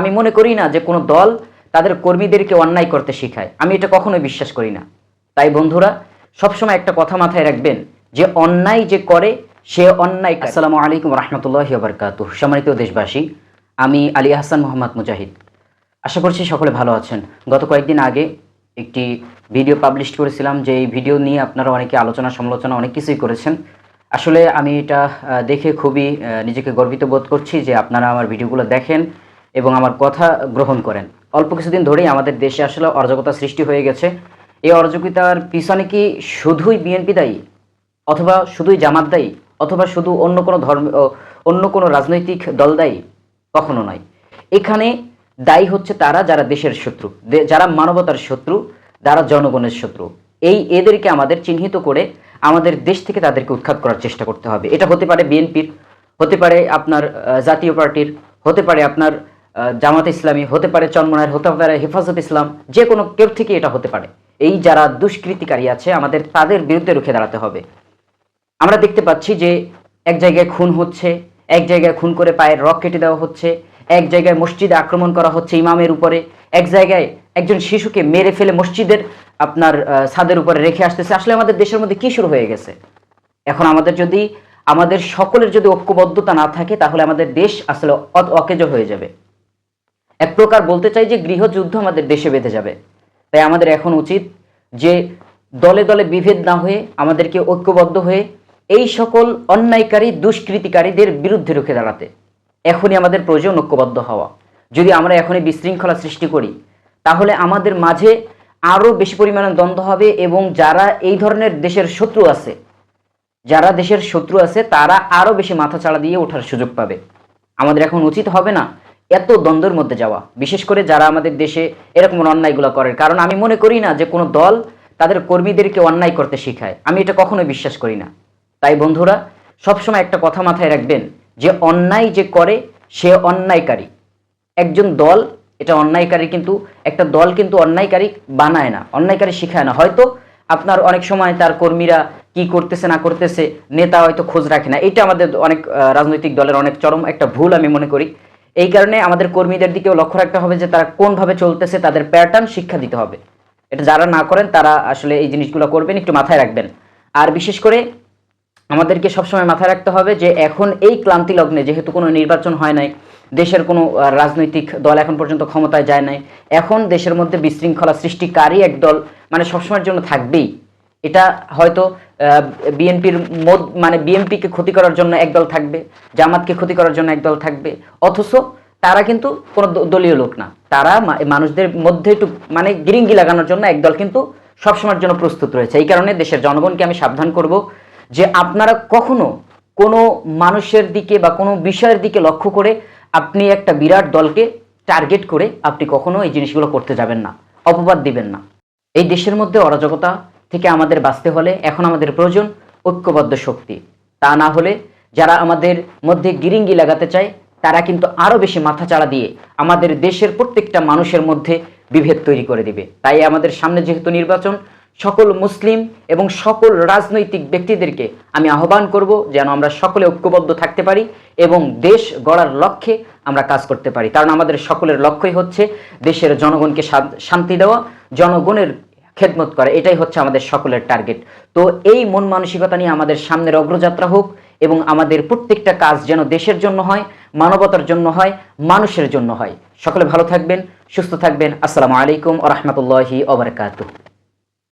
আমি মনে করি না যে কোনো দল তাদের কর্মীদেরকে অন্যায় করতে শেখায়। আমি এটা কখনোই বিশ্বাস করি না। তাই বন্ধুরা, সবসময় একটা কথা মাথায় রাখবেন যে অন্যায় যে করে, সে অন্যায় আসসালামু আলাইকুম রহমতুল্লাহ বরকাত সম্মানিত দেশবাসী, আমি আলী হাসান মোহাম্মদ মুজাহিদ। আশা করছি সকলে ভালো আছেন। গত কয়েকদিন আগে একটি ভিডিও পাবলিশ করেছিলাম, যে এই ভিডিও নিয়ে আপনারা অনেকে আলোচনা সমালোচনা অনেক কিছুই করেছেন। আসলে আমি এটা দেখে খুবই নিজেকে গর্বিত বোধ করছি যে আপনারা আমার ভিডিওগুলো দেখেন। এবং আমার কথা গ্রহণ করেন। অল্প কিছুদিন ধরেই আমাদের দেশে আসলে অরাজকতা সৃষ্টি হয়ে গেছে। এই অরাজকতার পিছনে কি শুধুই বিএনপি দায়ী? অথবা শুধুই জামাত দায়ী? অথবা শুধু অন্য কোনো ধর্ম অন্য কোনো রাজনৈতিক দল দায়ী? কখনো নয়। এখানে দায়ী হচ্ছে তারা যারা দেশের শত্রু যারা মানবতার শত্রু, যারা জনগণের শত্রু। এই এদেরকে আমাদের চিহ্নিত করে আমাদের দেশ থেকে তাদেরকে উৎখাত করার চেষ্টা করতে হবে। এটা হতে পারে বিএনপির, হতে পারে আপনার জাতীয় পার্টির, হতে পারে আপনার জামাত ইসলামী হতে পারে, চন্মনায়ের হতে পারে, হেফাজত ইসলাম, যে কোনো কেউ থেকে এটা হতে পারে। এই যারা দুষ্কৃতিকারী আছে, আমাদের তাদের বিরুদ্ধে রুখে দাঁড়াতে হবে। আমরা দেখতে পাচ্ছি যে এক জায়গায় খুন হচ্ছে, এক জায়গায় খুন করে পায়ের রক কেটে দেওয়া হচ্ছে, এক জায়গায় মসজিদে আক্রমণ করা হচ্ছে ইমামের উপরে, এক জায়গায় একজন শিশুকে মেরে ফেলে মসজিদের আপনার ছাদের উপরে রেখে আসতেছে। আসলে আমাদের দেশের মধ্যে কি শুরু হয়ে গেছে? এখন আমাদের যদি, আমাদের সকলের যদি ঐক্যবদ্ধতা না থাকে, তাহলে আমাদের দেশ আসলে অকেজো হয়ে যাবে। এক প্রকার বলতে চাই যে গৃহযুদ্ধ আমাদের দেশে বেঁধে যাবে। তাই আমাদের এখন উচিত যে দলে দলে বিভেদ না হয়ে আমাদেরকে ঐক্যবদ্ধ হয়ে এই সকল অন্যায়কারী, দুষ্কৃতিকারীদের বিরুদ্ধে রুখে দাঁড়াতে। এখনই আমাদের প্রয়োজন ঐক্যবদ্ধ হওয়া। যদি আমরা এখনই বিশৃঙ্খলা সৃষ্টি করি, তাহলে আমাদের মাঝে আরও বেশি পরিমাণে দ্বন্দ্ব হবে এবং যারা এই ধরনের দেশের শত্রু আছে, যারা দেশের শত্রু আছে, তারা আরও বেশি মাথা চাড়া দিয়ে ওঠার সুযোগ পাবে। আমাদের এখন উচিত হবে না এত দ্বন্দ্বের মধ্যে যাওয়া। বিশেষ করে যারা আমাদের দেশে এরকম অন্যায়গুলো করে। কারণ আমি মনে করি না যে কোনো দল তাদের কর্মীদেরকে অন্যায় করতে শেখায়। আমি এটা কখনো বিশ্বাস করি না। তাই বন্ধুরা, সবসময় একটা কথা মাথায় রাখবেন যে অন্যায় যে করে, সে অন্যায়কারী। একজন দল, এটা অন্যায়কারী কিন্তু, একটা দল কিন্তু অন্যায়কারী বানায় না, অন্যায়কারী শেখায় না। হয়তো আপনার অনেক সময় তার কর্মীরা কি করতেছে, না করতেছে, নেতা হয়তো খোঁজ রাখে না। এটা আমাদের অনেক রাজনৈতিক দলের অনেক চরম একটা ভুল আমি মনে করি। এই কারণে আমাদের কর্মীদের দিকেও লক্ষ্য রাখতে হবে যে তারা কোনভাবে চলতেছে, তাদের প্যাটার্ন শিক্ষা দিতে হবে। এটা যারা না করেন, তারা আসলে এই জিনিসগুলো করবেন, একটু মাথায় রাখবেন। আর বিশেষ করে আমাদেরকে সবসময় মাথায় রাখতে হবে যে এখন এই ক্লান্তি লগ্নে যেহেতু কোনো নির্বাচন হয় নাই, দেশের কোনো রাজনৈতিক দল এখন পর্যন্ত ক্ষমতায় যায় নাই, এখন দেশের মধ্যে বিশৃঙ্খলা সৃষ্টিকারী এক দল মানে সবসময়ের জন্য থাকবেই। এটা হয়তো বিএনপির মানে বিএনপিকে ক্ষতি করার জন্য একদল থাকবে, জামাতকে ক্ষতি করার জন্য একদল থাকবে, অথচ তারা কিন্তু কোনো দলীয় লোক না। তারা মানুষদের মধ্যে একটু মানে গিরিঙ্গি লাগানোর জন্য একদল কিন্তু সবসময়ের জন্য প্রস্তুত রয়েছে। এই কারণে দেশের জনগণকে আমি সাবধান করব যে আপনারা কখনো কোনো মানুষের দিকে বা কোনো বিষয়ের দিকে লক্ষ্য করে আপনি একটা বিরাট দলকে টার্গেট করে আপনি কখনো এই জিনিসগুলো করতে যাবেন না, অপবাদ দিবেন না। এই দেশের মধ্যে অরাজকতা থেকে আমাদের বাঁচতে হলে এখন আমাদের প্রয়োজন ঐক্যবদ্ধ শক্তি। তা না হলে যারা আমাদের মধ্যে গিরিঙ্গি লাগাতে চায়, তারা কিন্তু আরও বেশি মাথা চাড়া দিয়ে আমাদের দেশের প্রত্যেকটা মানুষের মধ্যে বিভেদ তৈরি করে দিবে। তাই আমাদের সামনে যেহেতু নির্বাচন, সকল মুসলিম এবং সকল রাজনৈতিক ব্যক্তিদেরকে আমি আহ্বান করব যেন আমরা সকলে ঐক্যবদ্ধ থাকতে পারি এবং দেশ গড়ার লক্ষ্যে আমরা কাজ করতে পারি। কারণ আমাদের সকলের লক্ষ্যই হচ্ছে দেশের জনগণকে শান্তি দেওয়া, জনগণের খেদমত করা। এটাই হচ্ছে আমাদের সকলের টার্গেট। তো এই মন মানসিকতা নিয়ে আমাদের সামনের অগ্রযাত্রা হোক এবং আমাদের প্রত্যেকটা কাজ যেন দেশের জন্য হয়, মানবতার জন্য হয়, মানুষের জন্য হয়। সকলে ভালো থাকবেন, সুস্থ থাকবেন। আসসালামু আলাইকুম ও রহমতুল্লাহি